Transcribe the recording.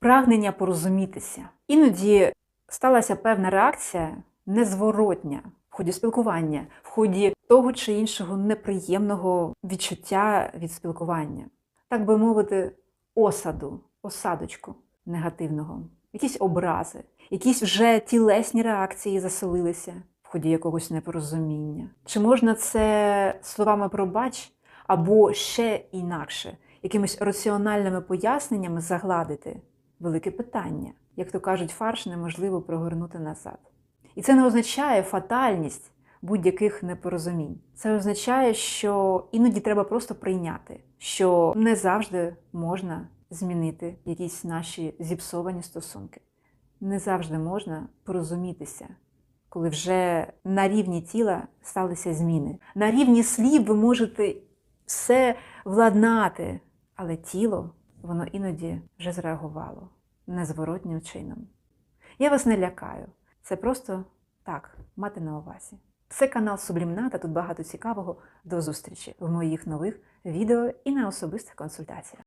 прагнення порозумітися. Іноді сталася певна реакція незворотня в ході спілкування, в ході того чи іншого неприємного відчуття від спілкування, так би мовити, осаду, осадочку негативного, якісь образи, якісь вже тілесні реакції заселилися в ході якогось непорозуміння. Чи можна це словами пробач або ще інакше, якимись раціональними поясненнями загладити? Велике питання. Як то кажуть, фарш неможливо прогорнути назад. І це не означає фатальність будь-яких непорозумінь. Це означає, що іноді треба просто прийняти, що не завжди можна змінити якісь наші зіпсовані стосунки. Не завжди можна порозумітися, коли вже на рівні тіла сталися зміни. На рівні слів ви можете все владнати, але тіло воно іноді вже зреагувало незворотнім чином. Я вас не лякаю. Це просто так, мати на увазі. Це канал Сублімната, тут багато цікавого. До зустрічі в моїх нових відео і на особистих консультаціях.